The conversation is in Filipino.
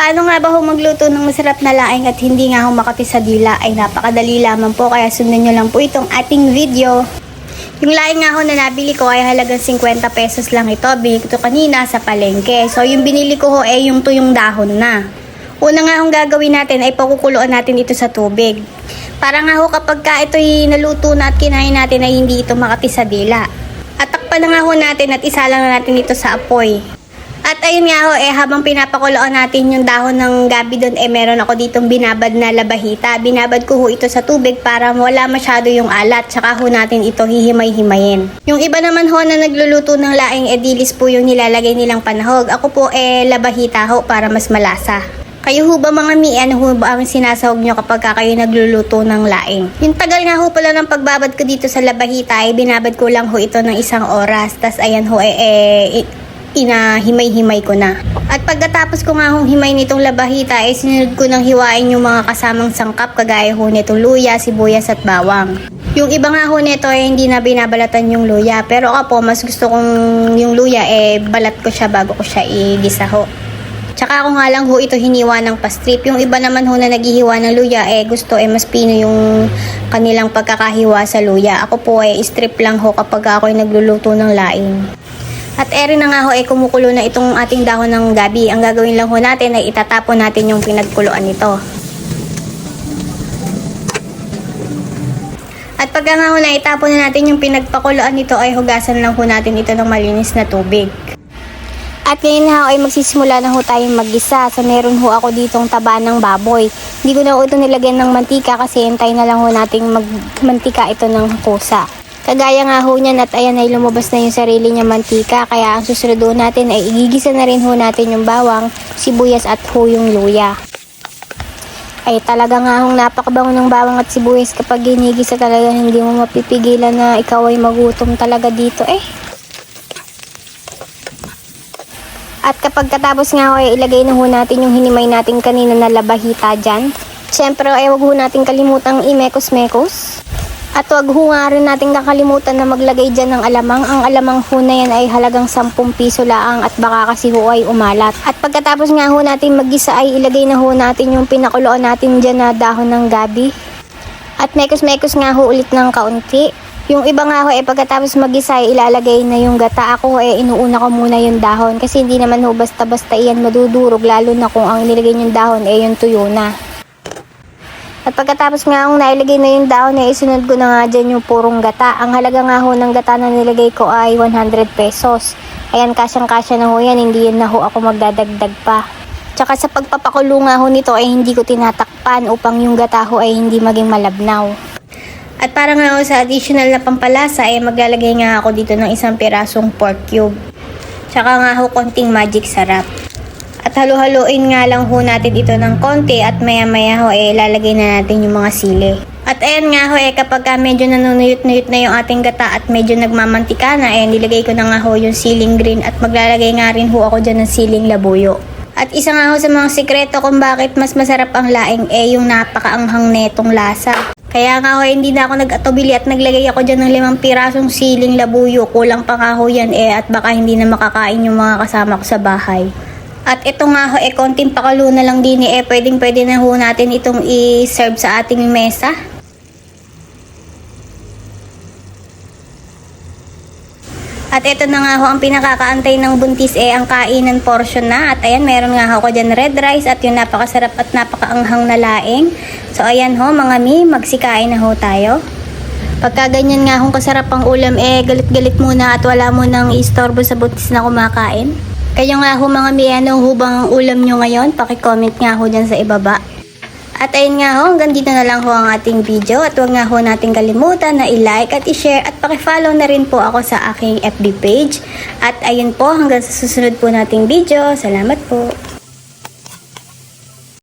Paano nga ba ho magluto ng masarap na laing at hindi nga ho makati sa dila ay napakadali lamang po kaya sundan nyo lang po itong ating video. Yung laing nga ho na nabili ko ay halagang 50 pesos lang ito. Binili ko ito kanina sa palengke. So yung binili ko ho ay yung tuyong dahon na. Una nga hong gagawin natin ay pakukuluan natin ito sa tubig. Para nga ho kapag ka ito'y naluto na at kinain natin ay hindi ito makati sa dila. At takpan na nga ho natin at isa lang na natin ito sa apoy. At ayun nga ho, eh, habang pinapakuloan natin yung dahon ng gabi doon, eh, meron ako ditong binabad na labahita. Binabad ko ho ito sa tubig para wala masyado yung alat. Tsaka ho natin ito hihimay-himayin. Yung iba naman ho na nagluluto ng laing edilis po yung nilalagay nilang panahog. Ako po, eh, labahita ho para mas malasa. Kayo ho ba mga mi, ano ho ba ang sinasahog nyo kapag ka kayo nagluluto ng laing? Yung tagal nga ho pala ng pagbabad ko dito sa labahita, ay binabad ko lang ho ito ng isang oras. Tas ayan ho, eh, eh inahimay-himay ko na. At pagkatapos ko nga hong himay nitong labahita, eh sinunod ko nang hiwain yung mga kasamang sangkap kagaya ho nitong luya, sibuyas at bawang. Yung iba nga ho nito eh hindi na binabalatan yung luya. Pero ako po, mas gusto kong yung luya eh balat ko siya bago ko siya igisa ho. Tsaka ako nga lang ho ito hiniwa ng pastrip. Yung iba naman ho na naghihiwa ng luya, eh gusto eh mas pino yung kanilang pagkakahiwa sa luya. Ako po eh strip lang ho kapag ako ay nagluluto ng laing. At ere na nga ho eh kumukulo na itong ating dahon ng gabi. Ang gagawin lang ho natin ay itatapon natin yung pinagkuluan nito. At pagka nga ho na itapon na natin yung pinagpakuluan nito ay hugasan lang ho natin ito ng malinis na tubig. At ngayon ho ay magsisimula na ho tayong maggisa. So meron ho ako ditong taba ng baboy. Hindi ko na ho ito nilagyan ng mantika kasi hintay na lang ho nating magmantika ito ng kusa. Kagaya nga ho niyan at ayan ay lumabas na yung sarili niya mantika. Kaya ang susunod natin ay igigisa na rin ho natin yung bawang, sibuyas at ho yung luya. Ay talaga nga hong napakabango ng bawang at sibuyas kapag ginigisa talaga hindi mo mapipigilan na ikaw ay magutom talaga dito eh. At kapag katapos nga ay ilagay na ho natin yung hinimay natin kanina na labahita dyan. Siyempre ay wag ho natin kalimutang imekos-mekos. At wag ho nga rin natin kakalimutan na maglagay dyan ng alamang. Ang alamang ho na yan ay halagang 10 piso laang at baka kasi ho ay umalat. At pagkatapos nga ho natin maggisa ay ilagay na ho natin yung pinakuloan natin dyan na dahon ng gabi. At mekos-mekos nga ho ulit ng kaunti. Yung iba nga ho eh pagkatapos magisa ay ilalagay na yung gata. Ako ho eh inuuna ko muna yung dahon kasi hindi naman ho basta-basta iyan madudurog lalo na kung ang nilagay yung dahon eh yung tuyo na. At pagkatapos nga akong nailagay na yung dahon, eh, isunod ko na nga dyan yung purong gata. Ang halaga nga ho ng gata na nilagay ko ay 100 pesos. Ayan, kasyang-kasya na ho yan, hindi yan na ho ako magdadagdag pa. Tsaka sa pagpapakulo nga ho nito ay hindi ko tinatakpan upang yung gata ho ay hindi maging malabnaw. At para nga ho sa additional na pampalasa ay maglalagay nga ako dito ng isang pirasong pork cube. Tsaka nga ho konting magic sarap. At halo-haloin nga lang ho natin ito ng konti at maya-maya ho eh lalagay na natin yung mga sili. At ayan nga ho eh kapag ka medyo nanunuyot-nuyot na yung ating gata at medyo nagmamantika na eh nilagay ko na nga ho yung siling green at maglalagay nga rin ho ako dyan ng siling labuyo. At isa nga ho sa mga sikreto kung bakit mas masarap ang laing eh yung napakaanghang netong lasa. Kaya nga ho, hindi na ako nag-atubili at naglagay ako dyan ng limang pirasong siling labuyo. Kulang pa nga ho yan eh at baka hindi na makakain yung mga kasama ko sa bahay. At ito nga ho, eh, konting pakalo na lang din eh, pwedeng pwede na ho natin itong i-serve sa ating mesa. At ito na nga ho ang pinakakaantay ng buntis eh ang kainan portion na. At ayan, meron nga ho ko dyan red rice at yung napakasarap at napakaanghang na laing. So ayan ho mga mi, magsikain na ho tayo. Pagka ganyan nga hong kasarap ang ulam eh galit-galit muna at wala mo nang istorbo sa buntis na kumakain. Kayo nga ho mga mi, anong hubang ang ulam nyo ngayon? Pakicomment nga ho dyan sa ibaba. At ayun nga ho, hanggang dito na lang ho ang ating video at huwag nga ho natin kalimutan na i-like at i-share at pakifollow na rin po ako sa aking FB page. At ayun po, hanggang sa susunod po nating video. Salamat po.